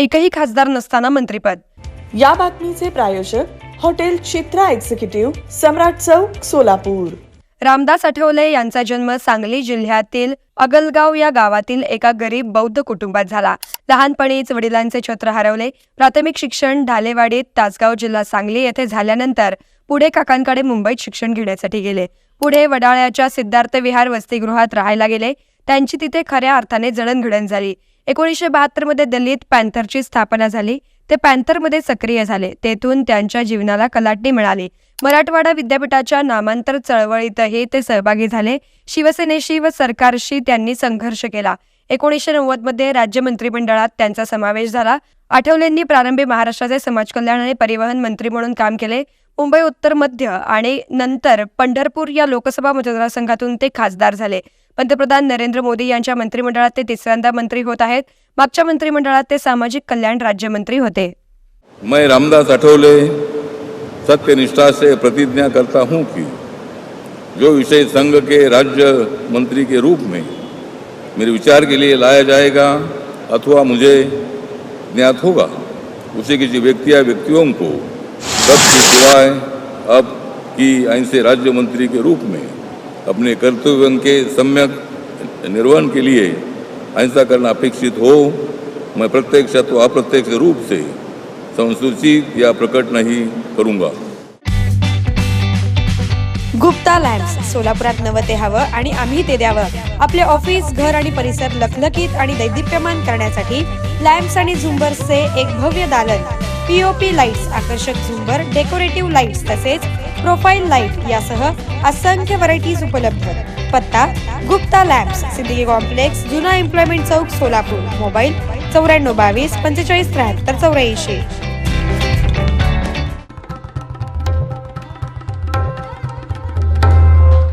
एकही खासदार नसताना मंत्रीपद. या बातमीचे प्रायोजक हॉटेल चित्रा एक्झिक्युटिव्ह सम्राट चौक सोलापूर. रामदास आठवले यांचा जन्म सांगली जिल्ह्यातील अगलगाव या गावातील एका गरीब बौद्ध कुटुंबात झाला. लहानपणीच वडिलांचे छत्र हरवले. प्राथमिक शिक्षण ढालेवाडीत तासगाव जिल्हा सांगली येथे झाल्यानंतर पुढे काकांकडे मुंबईत शिक्षण घेण्यासाठी गेले. पुढे वडाळ्याच्या सिद्धार्थ विहार वसतिगृहात राहायला गेले. त्यांची तिथे खऱ्या अर्थाने जडणघडण झाली. एकोणीसशे बहात्तरमध्ये दलित पॅन्थरची स्थापना झाली. ते पॅन्थरमध्ये सक्रिय झाले. तेथून त्यांच्या जीवनाला कलाटणी मिळाली. मराठवाडा विद्यापीठाच्या नामांतर चळवळीतही ते सहभागी झाले. शिवसेनेशी व सरकारशी त्यांनी संघर्ष केला. एकोणीसशे नव्वदमध्ये राज्य मंत्रिमंडळात त्यांचा समावेश झाला. आठवलेंनी प्रारंभी महाराष्ट्राचे समाज कल्याण आणि परिवहन मंत्री म्हणून काम केले. मुंबई उत्तर मध्य आणि नंतर पंढरपूर या लोकसभा मतदारसंघातून ते खासदार झाले. पंतप्रधान नरेंद्र मोदी यांच्या मंत्रिमंडळात ते तिसऱ्यांदा मंत्री होत आहेत. मागच्या मंत्रिमंडळात ते सामाजिक कल्याण राज्यमंत्री होते. मैं रामदास आठवले सत्यनिष्ठा से प्रतिज्ञा करता हूं कि जो विषय संघ के राज्य मंत्री के रूप में मेरे विचार के लिए लाया जाएगा अथवा मुझे ज्ञात होगा उसे किसी व्यक्ति या व्यक्तियों को पद के सिवाय अब की ऐसे राज्य मंत्री के रूप में अपने कर्तव्य के सम्यक निर्वहन के लिए ऐसा करना अपेक्षित हो मैं प्रत्यक्ष अथवा अप्रत्यक्ष रूप से संसूचित या प्रकट नहीं करूंगा। गुप्ता लॅम्प्स सोलापुरात नवं ते हवं आणि आम्ही ते द्यावं. आपले ऑफिस घर आणि परिसर लखलखीत आणि दैदिप्यमान करण्यासाठी लॅम्प्स आणि झुंबर्सचे एक भव्य दालन. पीओपी लाईट्स आकर्षक झुंबर डेकोरेटिव्ह लाईट्स तसेच प्रोफाईल लाइट यासह असंख्य व्हरायटीज उपलब्ध. पत्ता गुप्ता लॅब्स सिद्दीकी कॉम्प्लेक्स जुना एम्प्लॉयमेंट चौक सोलापूर. मोबाईल चौऱ्याण्णव बावीस पंचेचाळीस त्र्याहत्तर चौऱ्याऐंशी.